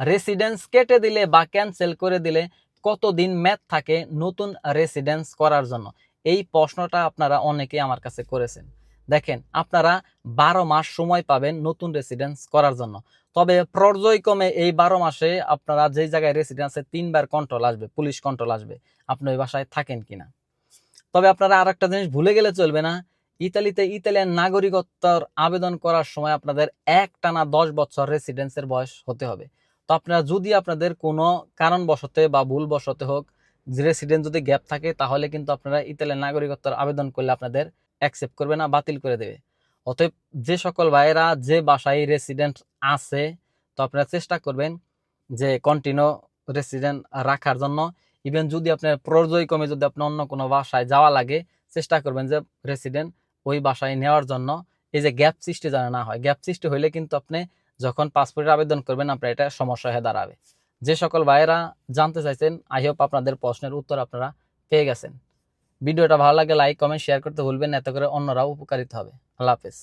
Residence কেটে দিলে বা ক্যান্সেল করে দিলে কতদিন ম্যাথ থাকে নতুন রেসিডেন্স করার জন্য? এই প্রশ্নটা আপনারা অনেকেই আমার কাছে করেছেন। দেখেন, আপনারা বারো মাস সময় পাবেন নতুন রেসিডেন্স করার জন্য। তবে পর্যায়ক্রমে এই বারো মাসে আপনারা যে জায়গায় রেসিডেন্সে তিনবার কন্ট্রোল আসবে পুলিশ কন্ট্রোল আসবে, আপনি ওই বাসায় থাকেন কিনা? তবে আপনারা আর একটা জিনিস ভুলে গেলে চলবে না। ইতালিতে ইতালিয়ান নাগরিকত্বর আবেদন করার সময় আপনাদের এক টানা দশ বছর রেসিডেন্সের বয়স হতে হবে। তো আপনারা যদি আপনাদের কোনো কারণবশতে বা ভুলবশতে হোক রেসিডেন্ট যদি গ্যাপ থাকে, তাহলে কিন্তু আপনারা ইতালিয়ান নাগরিকত্বর আবেদন করলে আপনাদের অ্যাকসেপ্ট করবে না, বাতিল করে দেবে। অতএব যে সকল ভাইয়েরা যে বাসায় রেসিডেন্ট আছে, তো আপনারা চেষ্টা করবেন যে কন্টিনিউ রেসিডেন্ট রাখার জন্য। ইভেন যদি আপনার পর্যায়ক্রমে যদি আপনার অন্য কোনো বাসায় যাওয়া লাগে, চেষ্টা করবেন যে রেসিডেন্ট ওই বাসায় নেওয়ার জন্য। এই যে গ্যাপ সৃষ্টি যেন না হয় গ্যাপ সৃষ্টি হইলে কিন্তু আপনি যখন পাসপোর্টের আবেদন করবেন, আপনার এটা সমস্যা হয়ে দাঁড়াবে। যে সকল ভাইয়েরা জানতে চাইছেন, আই হোপ আপনাদের প্রশ্নের উত্তর আপনারা পেয়ে গেছেন। ভিডিওটা ভালো লাগে লাইক কমেন্ট শেয়ার করতে ভুলবেন এত করে অন্যরাও উপকারিত হবে। আল্লাহ হাফেজ।